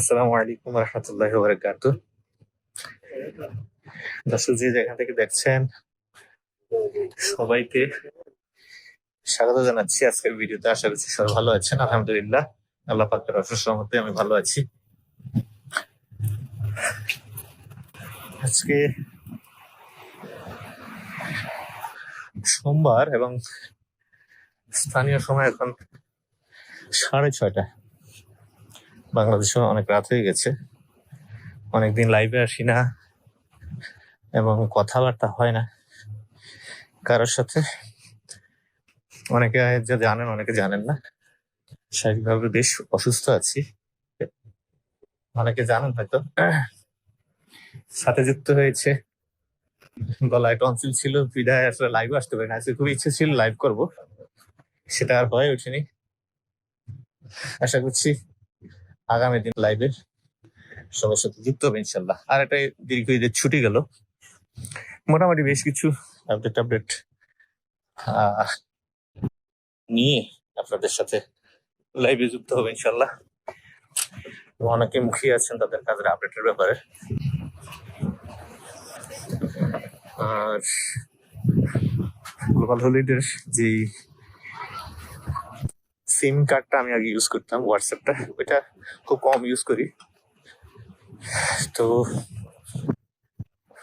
আসসালামু আলাইকুম রহমতুল্লাহ বারাকাতু দর্শক যে যেখান থেকে দেখছেন, সবাইকে স্বাগত জানাচ্ছি আজকের ভিডিওতে। আশা করছি সবাই ভালো আছেন, আলহামদুলিল্লাহ। আল্লাহ পাকের অশেষ রহমতে আমি ভালো আছি। আজকে সোমবার এবং স্থানীয় সময় এখন সাড়ে ছয়টা। বাংলাদেশে অনেক রাত হয়ে গেছে। অনেকদিন লাইভে আসি না এবং কথাবার্তা হয় না কারোর সাথে। অনেকে যা জানেন, অনেকে জানেন না। শারীরিকভাবে বেশ অসুস্থ আছি। অনেকে জানেন হয়তো। সাথে যুক্ত হয়েছে। গলায় টনসিল ছিল, বিদায় আসলে লাইভ আসতে পারি না। আজকে খুব ইচ্ছে ছিল লাইভ করব। সেটা আর হয়ে ওঠেনি। আশা করছি আগামী দিন লাইভে সবার সাথে যুক্ত হবে ইনশাল্লাহ আর একটা দীর্ঘ ঈদের ছুটি গেল। মোটামুটি বেশ কিছু আপডেট আপডেট নিয়ে আপনাদের সাথে লাইভে যুক্ত হবে ইনশাল্লাহ অনেকে মুখিয়ে আছেন তাদের কাজের আপডেটের ব্যাপারে। আর গ্লোবাল হলিডের যে সিম কার্ডটা আমি আগে ইউজ করতাম হোয়াটসঅ্যাপটা ওইটা খুব কম ইউজ করি। তো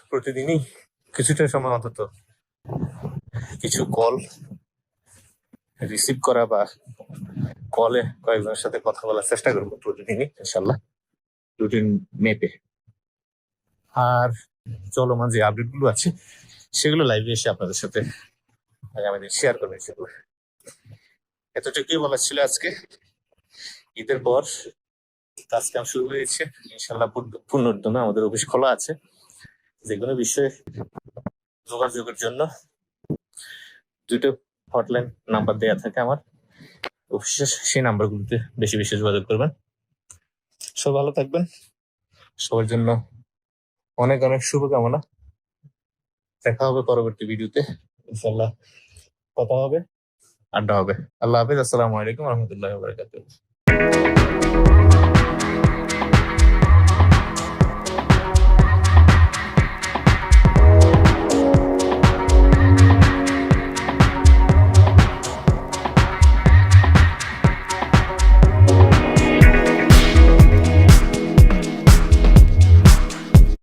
প্রতিদিনই কিছুটা সময় অন্তত কিছু কল রিসিভ করা বা কলে কয়েকজনের সাথে কথা বলার চেষ্টা করব প্রতিদিনই ইনশাল্লাহ রুটিন মেপে। আর চলমান যে আপডেটগুলো আছে, সেগুলো লাইভে এসে আপনাদের সাথে আগামী দিন শেয়ার করবেন সেগুলো এতটুকুই বলা ছিল আজকে। ঈদের পর কাজ কাম শুরু হয়েছে ইনশাল্লাহ পুনর্দমে আমাদের অফিস খোলা আছে। যে কোনো বিষয়ে যোগাযোগের জন্য দুটো হটলাইন নাম্বার দেওয়া থাকে আমার। অফিসে সেই নাম্বারগুলোতে বেশি বেশি যোগাযোগ করবেন। সব ভালো থাকবেন। সবার জন্য অনেক অনেক শুভকামনা। দেখা হবে পরবর্তী ভিডিওতে। ইনশাল্লাহ কথা হবে। আড্ডা হবে। আল্লাহ হাফিজ আসসালামু আলাইকুম রহমতুল্লাহ বারকাতুহ।